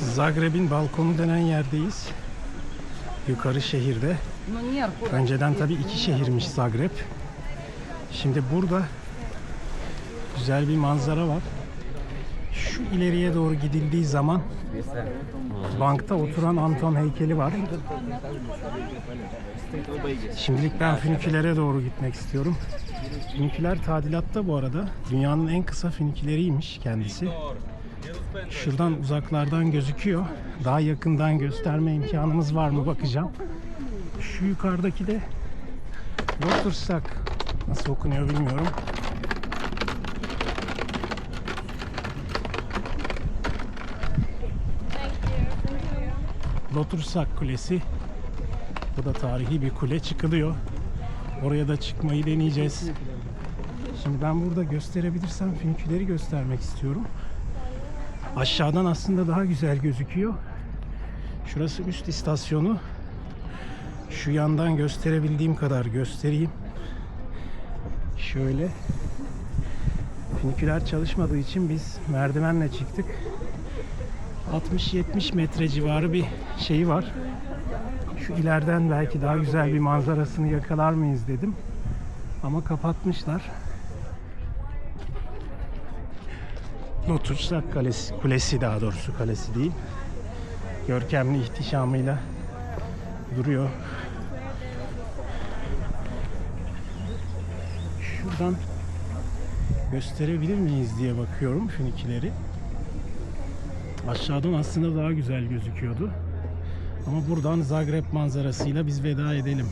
Zagreb'in balkonu denen yerdeyiz. Yukarı şehirde. Önceden tabii iki şehirmiş Zagreb. Şimdi burada güzel bir manzara var. Şu ileriye doğru gidildiği zaman bankta oturan Anton heykeli var. Şimdilik ben fünikülere doğru gitmek istiyorum. Füniküler tadilatta bu arada. Dünyanın en kısa füniküleriymiş kendisi. Şuradan uzaklardan gözüküyor. Daha yakından gösterme imkanımız var mı bakacağım. Şu yukarıdaki de Watersak nasıl okunuyor bilmiyorum. Lotursak Kulesi. Bu da tarihi bir kule çıkılıyor. Oraya da çıkmayı deneyeceğiz. Şimdi ben burada gösterebilirsem füniküleri göstermek istiyorum. Aşağıdan aslında daha güzel gözüküyor. Şurası üst istasyonu. Şu yandan gösterebildiğim kadar göstereyim. Şöyle. Füniküler çalışmadığı için biz merdivenle çıktık. 60-70 metre civarı bir şeyi var. Şu ileriden belki daha güzel bir manzarasını yakalar mıyız dedim. Ama kapatmışlar. Notuçsak Kalesi, Kulesi daha doğrusu kalesi değil. Görkemli ihtişamıyla duruyor. Şuradan gösterebilir miyiz diye bakıyorum fünikileri. Aşağıdan aslında daha güzel gözüküyordu. Ama buradan Zagreb manzarasıyla biz veda edelim.